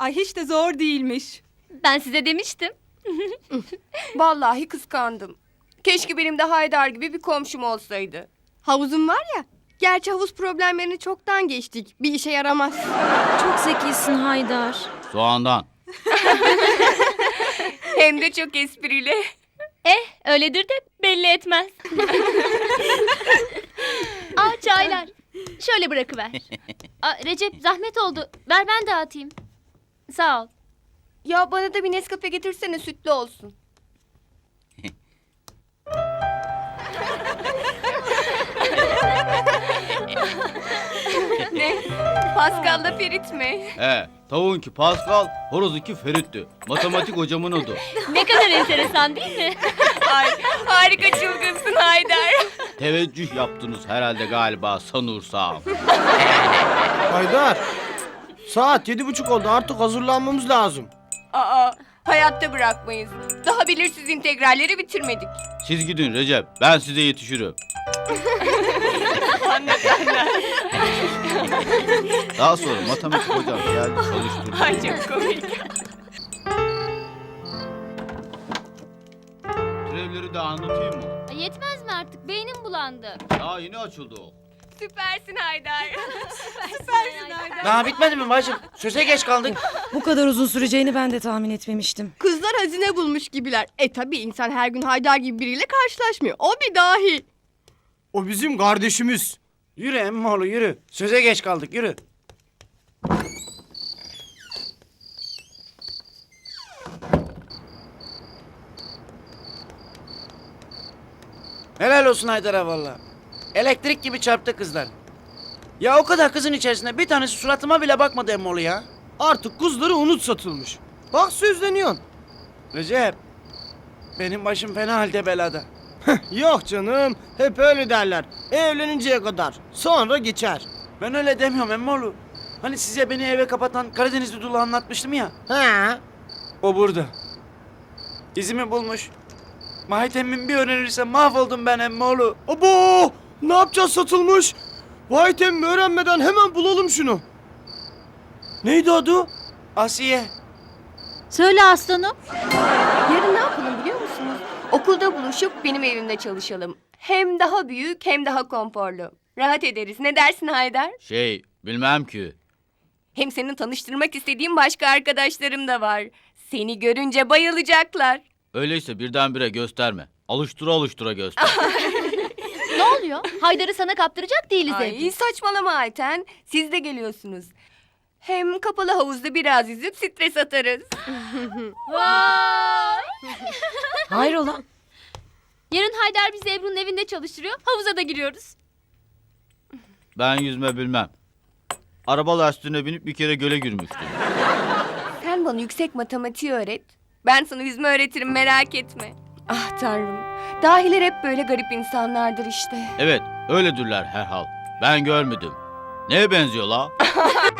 Ay hiç de zor değilmiş. Ben size demiştim. Vallahi kıskandım. Keşke benim de Haydar gibi bir komşum olsaydı. Havuzum var ya. Gerçi havuz problemlerini çoktan geçtik. Bir işe yaramaz. Çok zekisin Haydar. Soğandan. Hem de çok esprili. Eh öyledir de belli etmez. Al çaylar. Şöyle bırakıver. Aa, Recep zahmet oldu. Ver ben dağıtayım. Sağ ol. Ya bana da bir Nescafe getirsene sütlü olsun. ne? Pascal'la Ferit mi? He, tavuğunki Pascal, horozuki Ferit'ti. Matematik hocamın adı. Ne kadar enteresan değil mi? Ay, harika çılgınsın Haydar. Teveccüh yaptınız herhalde galiba sanırsam. Haydar. Saat yedi buçuk oldu artık hazırlanmamız lazım. Aa, hayatta bırakmayız. Daha belirsiz integralleri bitirmedik. Siz gidin Recep, ben size yetişirim. Daha sonra matematik hocam geldi çalıştırdı. Ay çok komik. Türevleri de anlatayım mı? Yetmez mi artık? Beynim bulandı. Daha yeni açıldı o. Süpersin Haydar. Süpersin Haydar. Daha bitmedi mi bacım? Söze geç kaldık. Bu kadar uzun süreceğini ben de tahmin etmemiştim. Kızlar hazine bulmuş gibiler. E tabi insan her gün Haydar gibi biriyle karşılaşmıyor. O bir dahi. O bizim kardeşimiz. Yürü emmoğlu yürü. Söze geç kaldık yürü. Helal olsun Haydar'a valla. Elektrik gibi çarptı kızlar. Ya o kadar kızın içerisinde bir tanesi suratıma bile bakmadı emmoğlu ya. Artık kızları unut satılmış. Bak sözleniyorsun. Recep. Benim başım fena halde belada. Yok canım hep öyle derler. Evleninceye kadar. Sonra geçer. Ben öyle demiyorum emmoğlu. Hani size beni eve kapatan Karadenizli Dulu anlatmıştım ya. He. O burada. İzimi bulmuş. Mahitemmim bir öğrenirse mahvoldum ben emmoğlu. Abo! Ne yapacağız satılmış? Vay temmi öğrenmeden hemen bulalım şunu. Neydi adı? Asiye. Söyle aslanım. Yarın ne yapalım biliyor musunuz? Okulda buluşup benim evimde çalışalım. Hem daha büyük hem daha konforlu. Rahat ederiz. Ne dersin Haydar? Şey, bilmem ki. Hem senin tanıştırmak istediğim başka arkadaşlarım da var. Seni görünce bayılacaklar. Öyleyse birdenbire gösterme. Alıştıra alıştıra göster. Ne oluyor? Haydar'ı sana kaptıracak değiliz Ay evde. saçmalama Ayten. Siz de geliyorsunuz. Hem kapalı havuzda biraz yüzüp stres atarız. Vay! Hayrola? Yarın Haydar bizi Ebru'nun evinde çalıştırıyor. Havuza da giriyoruz. Ben yüzme bilmem. Araba lastiğine binip bir kere göle girmiştim. Sen bana yüksek matematiği öğret. Ben sana yüzme öğretirim merak etme. Ah tanrım. Dahiler hep böyle garip insanlardır işte. Evet, öyledirler herhal. Ben görmedim. Neye benziyor la?